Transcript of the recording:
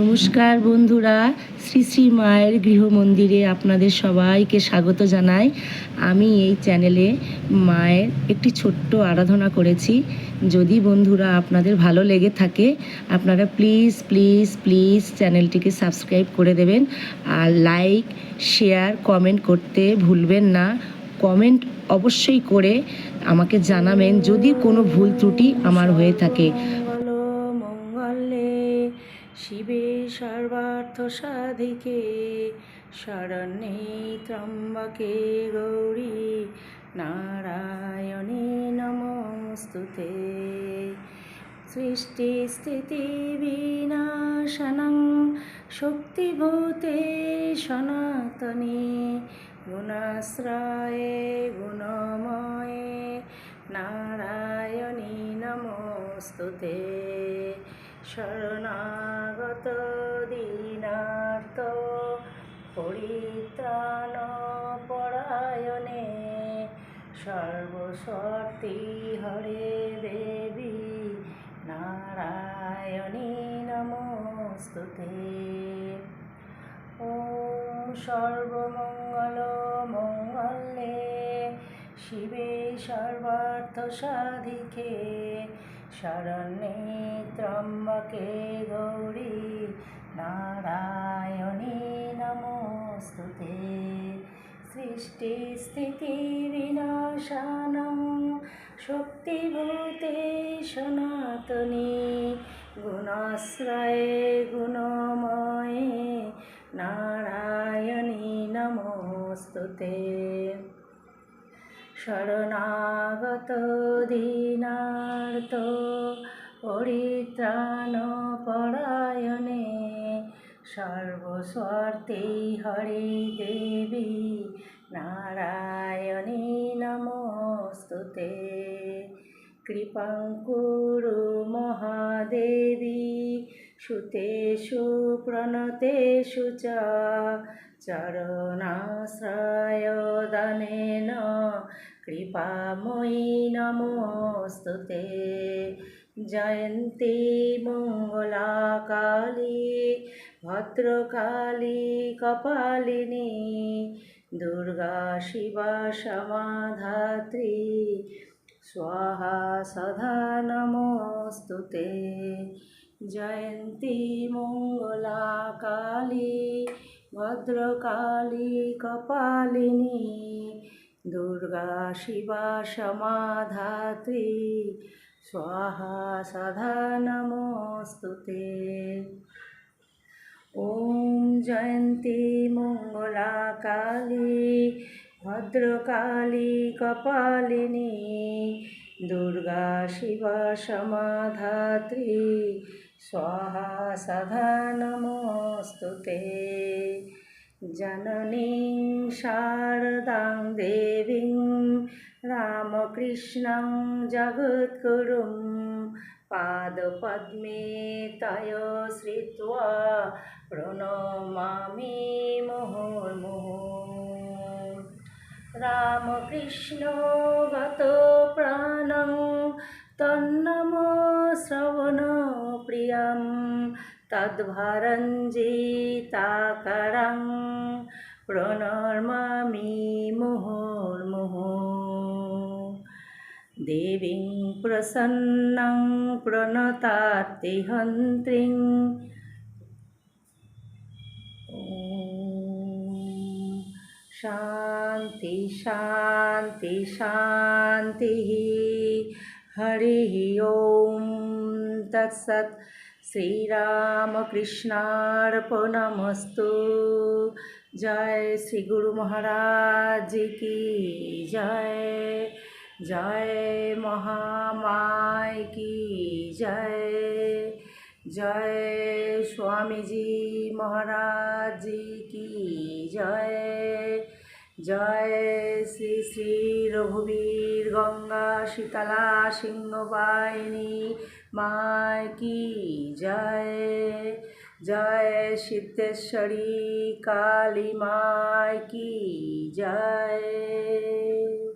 নমস্কার বন্ধুরা, শ্রী শ্রী মায়ের গৃহমন্দিরে আপনাদের সবাইকে স্বাগত জানাই। আমি এই চ্যানেলে মায়ের একটি ছোট্ট আরাধনা করেছি। যদি বন্ধুরা আপনাদের ভালো লেগে থাকে, আপনারা প্লিজ প্লিজ প্লিজ চ্যানেলটিকে সাবস্ক্রাইব করে দেবেন। আর লাইক, শেয়ার, কমেন্ট করতে ভুলবেন না। কমেন্ট অবশ্যই করে আমাকে জানাবেন যদি কোনো ভুল ত্রুটি আমার হয়ে থাকে। শিবে সর্বার্থ সাধিকে শরণ্যে ত্রম্বকে গৌরী, নারায়ণী নমস্তুতে। সৃষ্টিস্থিতি বিনাশনং, শক্তিভূতে সনাতনে, গুণাশ্রয়ে গুণময়ে, নারায়ণী নমস্তুতে। শরণাগত দিনার্থ পরিত্রাণ পরায়ণে সর্বশক্তি হরে দেবী নারায়ণী নমস্তুতে। ওম সর্বমঙ্গল মঙ্গলে শিবে সর্বার্থ সাধিকে শরণে ত্রম্বকে গৌরী নারায়ণী নমস্তুতে। সৃষ্টি স্থিতি বিনাশানং শক্তিভূতে সনাতনী গুণাশ্রয়ে গুণময়ে নারায়ণী নমস্তুতে। শরণাগত দীনার্থ পরিত্রাণ পরায়ণে সর্বস্বার্থে হরে দেবী নারায়ণী নমস্তুতে। কৃপাং কুরু মহাদেবী সুতেষু প্রণতেষু চ চরণাশ্রয়দানেন কৃপাময়ী নমস্তুতে। জয়ন্তী মঙ্গলা কালী ভদ্রকালী, কপালিনী, দুর্গা শিবা সমাধাত্রী, স্বাহা সদা নমস্তুতে। জয়ন্তী মঙ্গলা কালী ভদ্রকালী, কপালিনী দুর্গা শিবা সমাধাত্রী, স্বাহা সাধা নমস্তুতে। ওম জয়ন্তী মঙ্গলা কালী ভদ্রকালী কপালিনী, দুর্গা শিবা সমাধাত্রী, স্বাহা সাধা নমস্তুতে। জননী শারদা দেবী রামকৃষ্ণ জগদ্গুরুং পাদপদ্মে তয় শ্রিত্বা প্রণমামি মুহুর্মুহু রামকৃষ্ণ গত প্রাণ তন্নম শ্রবণ প্রিয়ম तद्भरञ्जिताकरं प्रणर्मी मुहुर्मुह। देवी प्रसन्न प्रणतातिहन्त्रीं शांति शांति शांति हरि ओम तत्सत् শ্রীরামকৃষ্ণার্পণমস্তু। জয় শ্রী গুরু মহারাজ কি জয়? জয় মহামায় কি জয়? জয় স্বামীজি মহারাজ কি জয়? জয় শ্রী শ্রী রঘুবীর গঙ্গা শীতলা সিংহবাহিনী মায় কি জয়। জয় সিদ্ধেশ্বরী কালী মায় কি জয়।